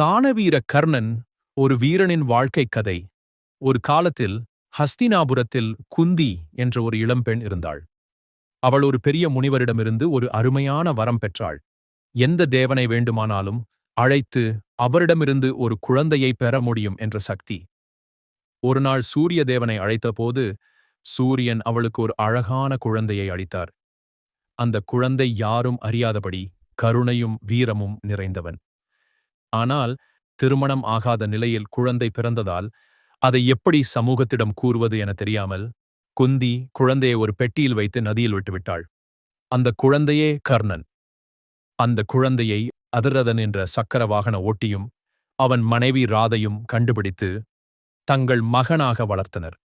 தானவீர கர்ணன் ஒரு வீரனின் வாழ்க்கைக் கதை ஒரு காலத்தில் ஹஸ்தினாபுரத்தில் குந்தி என்ற ஒரு இளம்பெண் இருந்தாள். அவள் ஒரு பெரிய முனிவரிடமிருந்து ஒரு அருமையான வரம் பெற்றாள். எந்த தேவனை வேண்டுமானாலும் அழைத்து அவரிடமிருந்து ஒரு குழந்தையை பெற முடியும் என்ற சக்தி. ஒரு நாள் சூரிய தேவனை அழைத்தபோது சூரியன் அவளுக்கு ஒரு அழகான குழந்தையை அளித்தார். அந்த குழந்தை யாரும் அறியாதபடி கருணையும் வீரமும் நிறைந்தவன். ஆனால் திருமணம் ஆகாத நிலையில் குழந்தை பிறந்ததால் அதை எப்படி சமூகத்திடம் கூறுவது என தெரியாமல் குந்தி குழந்தையை ஒரு பெட்டியில் வைத்து நதியில் விட்டுவிட்டாள். அந்த குழந்தையே கர்ணன். அந்த குழந்தையை அதிரதன் என்ற சக்கர வாகன ஓட்டியும் அவன் மனைவி ராதையும் கண்டுபிடித்து தங்கள் மகனாக வளர்த்தனர்.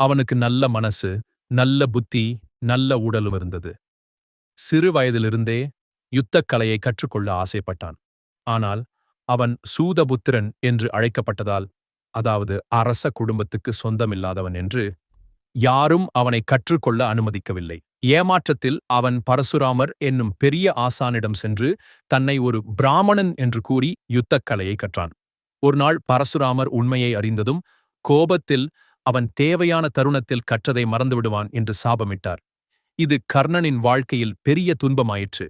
அவனுக்கு நல்ல மனசு நல்ல புத்தி நல்ல உடலும் இருந்தது. சிறு வயதிலிருந்தே யுத்தக்கலையை கற்றுக்கொள்ள ஆசைப்பட்டான். ஆனால் அவன் சூதபுத்திரன் என்று அழைக்கப்பட்டதால் அதாவது அரச குடும்பத்துக்கு சொந்தமில்லாதவன் என்று யாரும் அவனை கற்றுக்கொள்ள அனுமதிக்கவில்லை. ஏமாற்றத்தில் அவன் பரசுராமர் என்னும் பெரிய ஆசானிடம் சென்று தன்னை ஒரு பிராமணன் என்று கூறி யுத்தக்கலையை கற்றான். ஒருநாள் பரசுராமர் உண்மையை அறிந்ததும் கோபத்தில் அவன் தேவையான தருணத்தில் கற்றதை மறந்துவிடுவான் என்று சாபமிட்டார். இது கர்ணனின் வாழ்க்கையில் பெரிய துன்பமாயிற்று.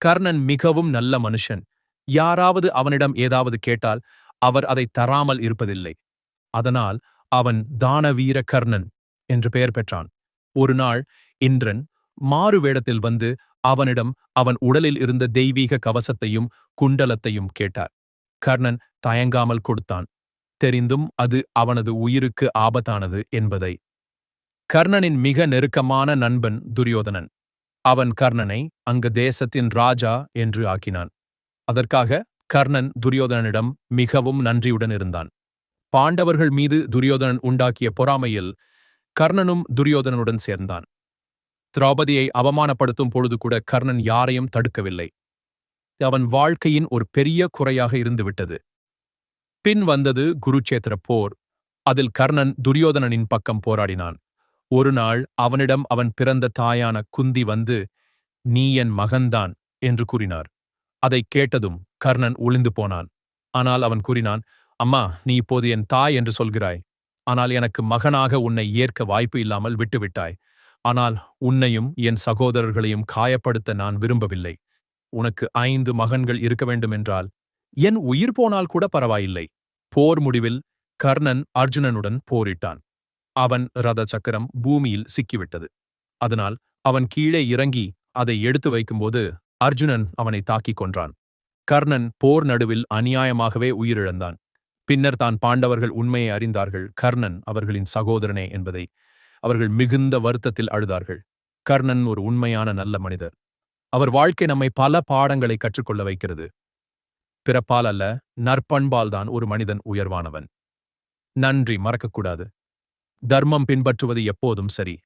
கர்ணன் மிகவும் நல்ல மனுஷன். யாராவது அவனிடம் ஏதாவது கேட்டால் அவர் அதை தராமல் இருப்பதில்லை. அதனால் அவன் தானவீர கர்ணன் என்று பெயர் பெற்றான். ஒரு நாள் இந்திரன் மாறு வேடத்தில் வந்து அவனிடம் அவன் உடலில் இருந்த தெய்வீக கவசத்தையும் குண்டலத்தையும் கேட்டார். கர்ணன் தயங்காமல் கொடுத்தான். தெரிந்தும் அது அவனது உயிருக்கு ஆபத்தானது என்பதை. கர்ணனின் மிக நெருக்கமான நண்பன் துரியோதனன். அவன் கர்ணனை அங்கு தேசத்தின் ராஜா என்று ஆக்கினான். அதற்காக கர்ணன் துரியோதனனிடம் மிகவும் நன்றியுடன் இருந்தான். பாண்டவர்கள் மீது துரியோதனன் உண்டாக்கிய பொறாமையில் கர்ணனும் துரியோதனனுடன் சேர்ந்தான். திரௌபதியை அவமானப்படுத்தும் பொழுது கூட கர்ணன் யாரையும் தடுக்கவில்லை. அவன் வாழ்க்கையின் ஒரு பெரிய குறையாக இருந்துவிட்டது. பின் வந்தது குருச்சேத்திர போர். அதில் கர்ணன் துரியோதனனின் பக்கம் போராடினான். ஒரு நாள் அவனிடம் அவன் பிறந்த தாயான குந்தி வந்து நீ என் மகன்தான் என்று கூறினார். அதைக் கேட்டதும் கர்ணன் ஒளிந்து போனான். ஆனால் அவன் கூறினான் அம்மா நீ இப்போது என் தாய் என்று சொல்கிறாய். ஆனால் எனக்கு மகனாக உன்னை ஏற்க வாய்ப்பு இல்லாமல் விட்டுவிட்டாய். ஆனால் உன்னையும் என் சகோதரர்களையும் காயப்படுத்த நான் விரும்பவில்லை. உனக்கு ஐந்து மகன்கள் இருக்க வேண்டுமென்றால் என் உயிர் போனால் கூட பரவாயில்லை. போர் முடிவில் கர்ணன் அர்ஜுனனுடன் போரிட்டான். அவன் ரத சக்கரம் பூமியில் சிக்கிவிட்டது. அதனால் அவன் கீழே இறங்கி அதை எடுத்து வைக்கும்போது அர்ஜுனன் அவனை தாக்கிக் கொன்றான். கர்ணன் போர் நடுவில் அநியாயமாகவே உயிரிழந்தான். பின்னர் தான் பாண்டவர்கள் உண்மையை அறிந்தார்கள். கர்ணன் அவர்களின் சகோதரனே என்பதை அவர்கள் மிகுந்த வருத்தத்தில் அழுதார்கள். கர்ணன் ஒரு உண்மையான நல்ல மனிதர். அவர் வாழ்க்கை நம்மை பல பாடங்களை கற்றுக்கொள்ள வைக்கிறது. பிறப்பால் அல்ல நற்பண்பால் தான் ஒரு மனிதன் உயர்வானவன். நன்றி மறக்கக்கூடாது. தர்மம் பின்பற்றுவது எப்போதும் சரி.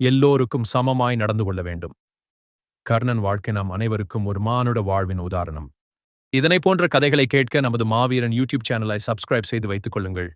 எல்லோருக்கும் சமமாய் நடந்து கொள்ள வேண்டும். கர்ணன் வாழ்க்கை நாம் அனைவருக்கும் ஒரு மானுட வாழ்வின் உதாரணம். இதனை போன்ற கதைகளை கேட்க நமது மாவீரன் யூடியூப் சேனலை சப்ஸ்கிரைப் செய்து வைத்துக் கொள்ளுங்கள்.